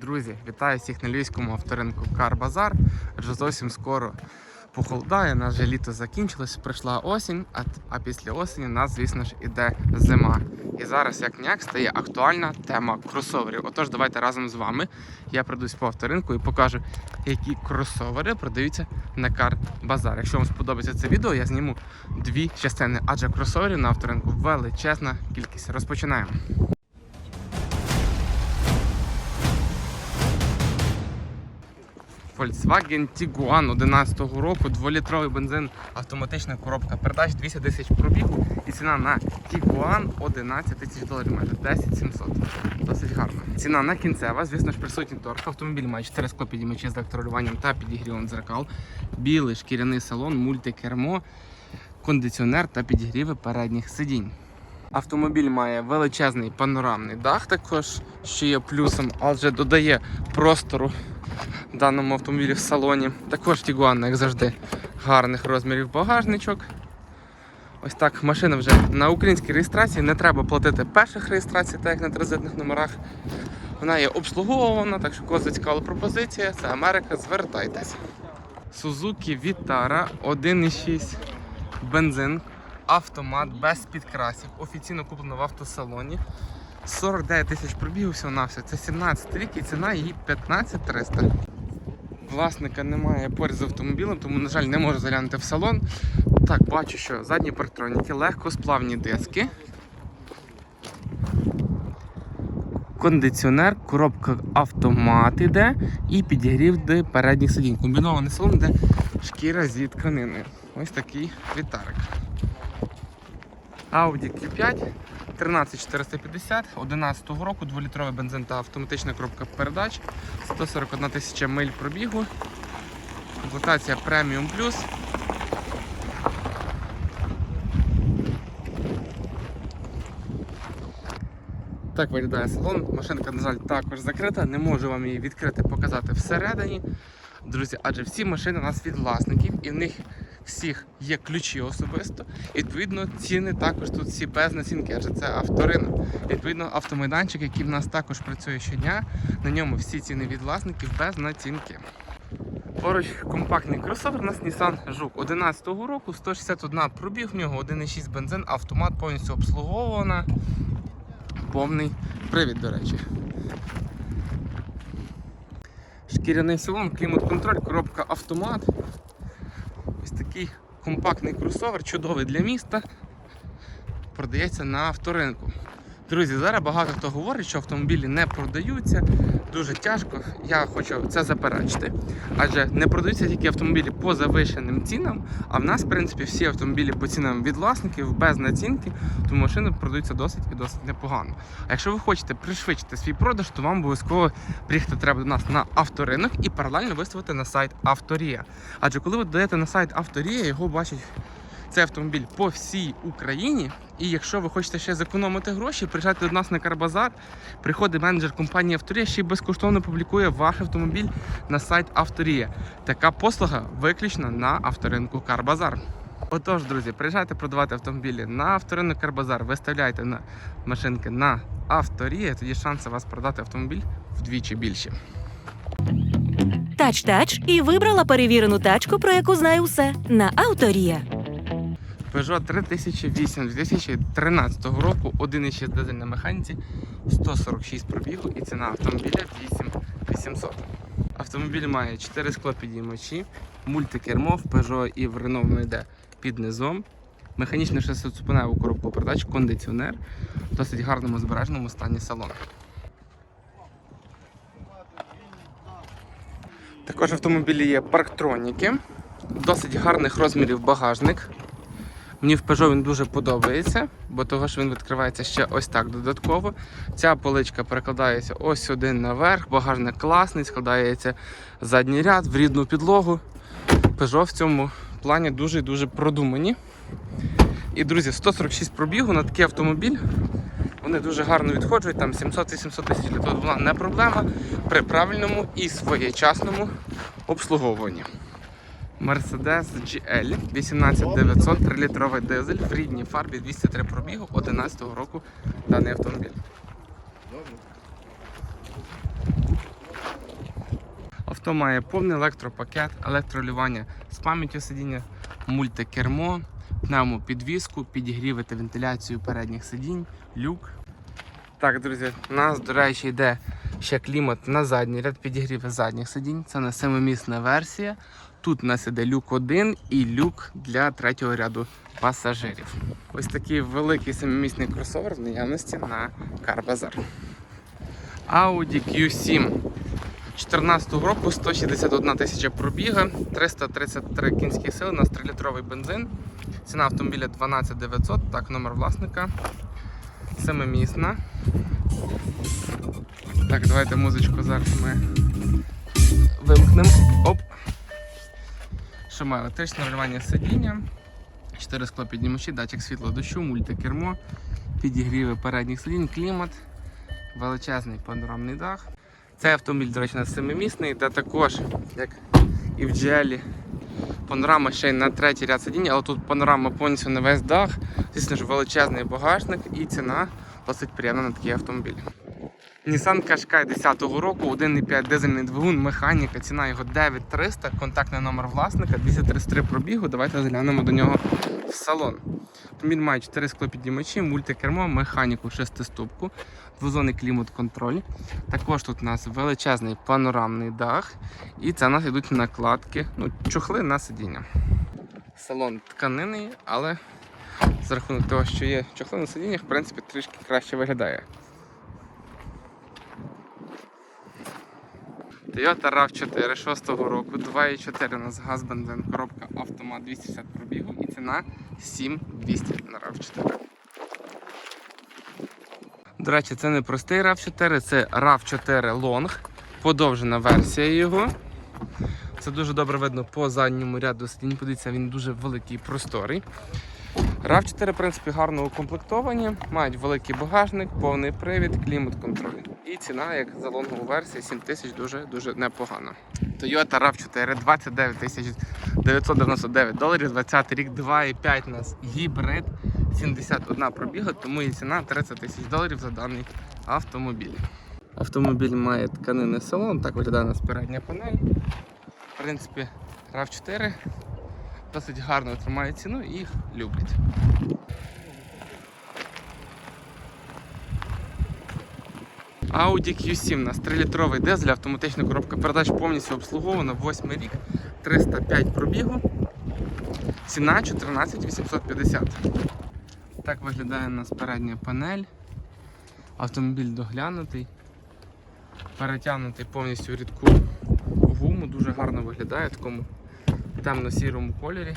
Друзі, вітаю всіх на львівському авторинку Кар Базар. Вже зовсім скоро похолодає. Нас вже літо закінчилось, прийшла осінь, а, а після осені нас, звісно ж, іде зима. І зараз, як ніяк, стає актуальна тема кросоверів. Отож, давайте разом з вами я пройдусь по авторинку і покажу, які кросовери продаються на Кар Базар. Якщо вам сподобається це відео, я зніму дві частини, адже кросоверів на авторинку величезна кількість. Розпочинаємо. Volkswagen Tiguan 11 року, 2-літровий бензин, автоматична коробка передач 200 тисяч пробігу і ціна на Tiguan 11 тисяч доларів метр, 10 700. Досить гарно. Ціна на кінцева, звісно ж, присутній торг. Автомобіль має 4 склопідіймачі з електролюванням та підігрівом дзеркал, білий шкіряний салон, мультикермо, кондиціонер та підігріви передніх сидінь. Автомобіль має величезний панорамний дах, також що є плюсом, адже додає простору даному автомобілі в салоні. Також Tiguan, як завжди, гарних розмірів багажничок. Ось так машина вже на українській реєстрації, не треба платити перших реєстрацій, так як на транзитних номерах. Вона є обслуговувана, так що кого зацікавила пропозиція, це Америка, звертайтесь. Suzuki Vitara 1.6 бензин, автомат без підкрасів, офіційно куплено в автосалоні. 49 тисяч пробігів всього на все. Це 17 рік і ціна її 15 300. Власника немає поряд з автомобілем, тому, на жаль, не можу заглянути в салон. Так, бачу, що задні парктроніки, легкосплавні диски. Кондиціонер, коробка автомат іде і підігрів до передніх сидінь. Комбінований салон, де шкіра зі тканини. Ось такий вітарик. Audi Q5 13450 11 року, 2-літровий бензин та автоматична коробка передач, 141 тисяча миль пробігу, комплектація Premium Plus. Так виглядає салон. Машинка, на жаль, також закрита. Не можу вам її відкрити, показати всередині. Друзі, адже всі машини у нас від власників, і в них всіх є ключі особисто. І, відповідно, ціни також тут всі без націнки, адже це авторинок. Відповідно, автомайданчик, який в нас також працює щодня, на ньому всі ціни від власників без націнки. Поруч компактний кросовер у нас Nissan Жук 11-го року, 161 пробіг, в нього 1,6 бензин, автомат повністю обслуговувана. Повний привід, до речі. Шкіряний салон, клімат-контроль, коробка автомат. Такий компактний кросовер, чудовий для міста. Продається на авторинку. Друзі, зараз багато хто говорить, що автомобілі не продаються. Дуже тяжко. Я хочу це заперечити. Адже не продаються тільки автомобілі по завищеним цінам. А в нас, в принципі, всі автомобілі по цінам від власників без націнки, тому машини продаються досить і досить непогано. А якщо ви хочете пришвидшити свій продаж, то вам обов'язково приїхати треба до нас на авторинок і паралельно виставити на сайт Авторія. Адже коли ви додаєте на сайт Авторія, його бачать цей автомобіль по всій Україні. І якщо ви хочете ще зекономити гроші, приїжджайте до нас на Карбазар. Приходить менеджер компанії Авторія, ще й безкоштовно публікує ваш автомобіль на сайт Авторія. Така послуга виключно на авторинку Карбазар. Отож, друзі, приїжджайте продавати автомобілі на авторинок Карбазар, виставляйте на машинки на Авторія, тоді шанси вас продати автомобіль вдвічі більші. Тач-тач і вибрала перевірену тачку, про яку знаю все на Авторія. Peugeot 3008 2013 року, 1,6 дизель на механіці, 146 пробігу і ціна автомобіля 8800. Автомобіль має 4 склопідіймачі, мультикермо в Peugeot і в Renault воно йде під низом. Механічну шестицупиневу коробку передач, кондиціонер, в досить гарному збереженому стані салону. Також в автомобілі є парктроніки, досить гарних розмірів багажник. Мені в Peugeot він дуже подобається, бо того, що він відкривається ще ось так додатково. Ця поличка перекладається ось сюди наверх, багажник класний, складається задній ряд в рідну підлогу. Peugeot в цьому плані дуже-дуже продумані. І, друзі, 146 пробігу на такий автомобіль. Вони дуже гарно відходжують, там 700-800 тисяч для була не проблема при правильному і своєчасному обслуговуванні. Mercedes GL 18900 3-літровий дизель в рідній фарбі 203 пробігу 11 року даний автомобіль. Авто має повний електропакет, електролювання з пам'яттю сидіння, мультикермо, пневмопідвіску, підігріви та вентиляцію передніх сидінь, люк. Так, друзі, у нас, до речі, йде ще клімат на задній ряд підігріви задніх сидінь. Це не семимісна версія. Тут у нас іде люк 1 і люк для третього ряду пасажирів. Ось такий великий семимісний кросовер в наявності на Car Audi Q7 14 року 161 тисяча пробіга, 333 кінські сили на 3-літровий бензин. Ціна автомобіля 12 900, так, номер власника. Семимісна. Так, давайте музичку зараз ми вимкнемо. Оп. Що має електричне регулювання сидіння, 4 склопіднімачі, датчик світла дощу, мультикермо, підігріви передніх сидінь, клімат, величезний панорамний дах. Цей автомобіль, до речі, на семимісний, де також, як і в GL, панорама ще й на третій ряд сидіння, але тут панорама повністю на весь дах. Звісно ж, величезний багажник і ціна досить приємна на такий автомобіль. Nissan Qashqai 10-го року, 1,5 дизельний двигун, механіка, ціна його 9300, контактний номер власника, 233 пробігу. Давайте заглянемо до нього в салон. Автомобіль має 4 склопіднімачі, мультикермо, механіку, шестиступку, двозонний клімат-контроль. Також тут у нас величезний панорамний дах, і це у нас йдуть накладки, ну, чохли на сидіння. Салон тканинний, але за рахунок того, що є чохли на сидіннях, в принципі, трішки краще виглядає. Toyota RAV4 6 року, 2,4 у нас газ бензин, коробка автомат 260 пробігу і ціна 7200 на RAV4. До речі, це не простий RAV4, це RAV4 Long, подовжена версія його. Це дуже добре видно по задньому ряду сидінь. Подивіться, він дуже великий і просторий. RAV4, в принципі, гарно укомплектовані, мають великий багажник, повний привід, клімат-контроль. І ціна, як за лонгову версію, 7 тисяч дуже дуже непогана. Toyota RAV4 29 тисяч 999 доларів, 20 рік, 2,5 у нас гібрид, 71 пробіга, тому і ціна 30 тисяч доларів за даний автомобіль. Автомобіль має тканинний салон, так виглядає у нас передня панель. В принципі, RAV4 досить гарно тримає ціну і їх люблять. Audi Q7 у нас 3-літровий дизель, автоматична коробка передач повністю обслугована, 8 рік, 305 пробігу. Ціна 14 850. Так виглядає у нас передня панель. Автомобіль доглянутий, перетягнутий повністю рідку гуму, дуже гарно виглядає в такому темно-сірому кольорі.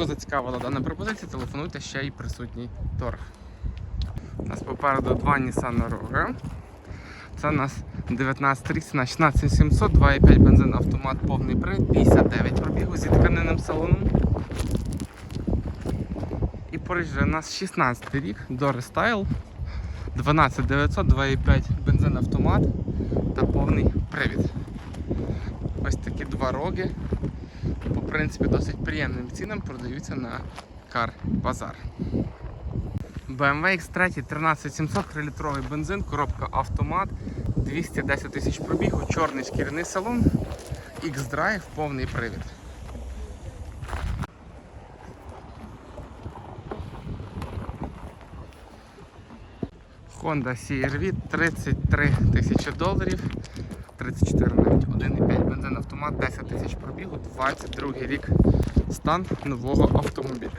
Кого зацікавила дана пропозиція, телефонуйте ще й присутній торг. У нас попереду два Nissan Rogue. Це у нас 19 рік, ціна 16700, 2,5 бензин автомат повний привід, 59 пробігу зі тканинним салоном. І поруч же у нас 16 рік, Dory Style, 12900, 2,5 бензин автомат та повний привід. Ось такі два роги. По принципі, досить приємним цінам продаються на Bazaar. BMW X3 13700, 3-літровий бензин, коробка автомат, 210 тисяч пробігу, чорний шкіряний салон, X-Drive, повний привід. Honda CR-V 33 тисячі доларів, 34 навіть, 1,5 бензин автомат, 10 тисяч пробігу, 22 рік стан нового автомобіля.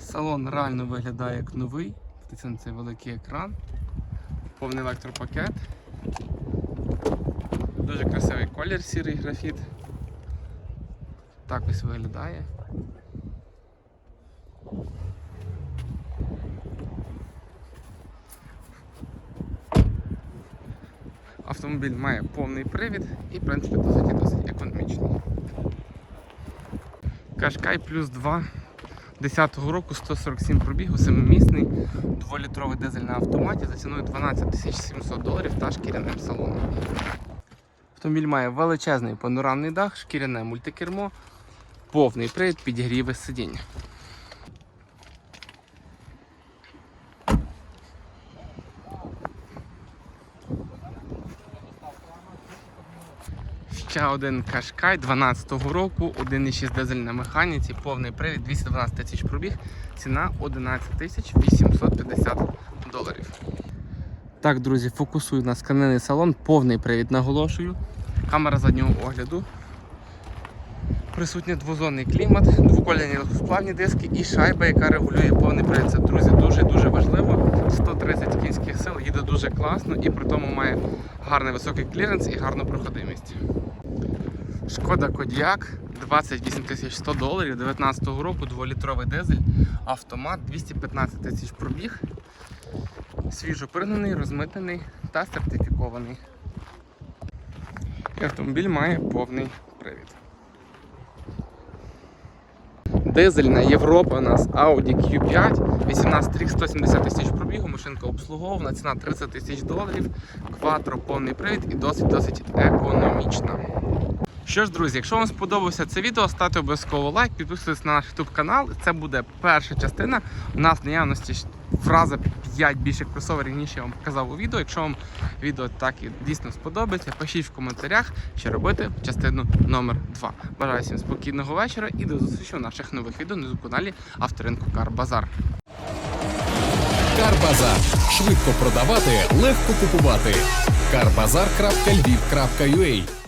Салон реально виглядає як новий. На цей великий екран, повний електропакет. Дуже красивий колір, сірий графіт. Так ось виглядає. Автомобіль має повний привід і, в принципі, досить і досить економічний. Кашкай плюс 2 10-го року 147 пробігу, 7-місний, 2-літровий дизель на автоматі за ціною 12 700 доларів та шкіряним салоном. Автомобіль має величезний панорамний дах, шкіряне мультикермо, повний привід, підігріви сидіння. Ще один Кашкай 12-го року, 1,6 дизель на механіці, повний привід, 212 тисяч пробіг, ціна 11 тисяч 850 доларів. Так, друзі, фокусую на сканений салон, повний привід наголошую. Камера заднього огляду. Присутній двозонний клімат, двокольні легкосплавні диски і шайба, яка регулює повний привід. Це, друзі, дуже-дуже важливо. 130 кінських сил, їде дуже класно і при тому має гарний високий кліренс і гарну проходимість. Шкода Кодіак 28 100 доларів 19 року, 2-літровий дизель, автомат 215 тисяч пробіг. Свіжо пригнаний, розмитнений та сертифікований. І автомобіль має повний привід. Дизельна Європа у нас Audi Q5, 18 рік, 170 тисяч пробігу, машинка обслуговувана, ціна 30 тисяч доларів, кватро, повний привід і досить досить економічна. Що ж, друзі, якщо вам сподобався це відео, ставте обов'язково лайк, підписуйтесь на наш YouTube канал. Це буде перша частина. У нас наявності рази 5 більших кросоверів, ніж я вам показав у відео. Якщо вам відео так і дійсно сподобається, пишіть в коментарях, що робити частину номер 2. Бажаю всім спокійного вечора і до зустрічі у наших нових відео на каналі Авторинку Кар Базар. Карбазар. Швидко продавати, легко купувати. Карбазар.львів.ua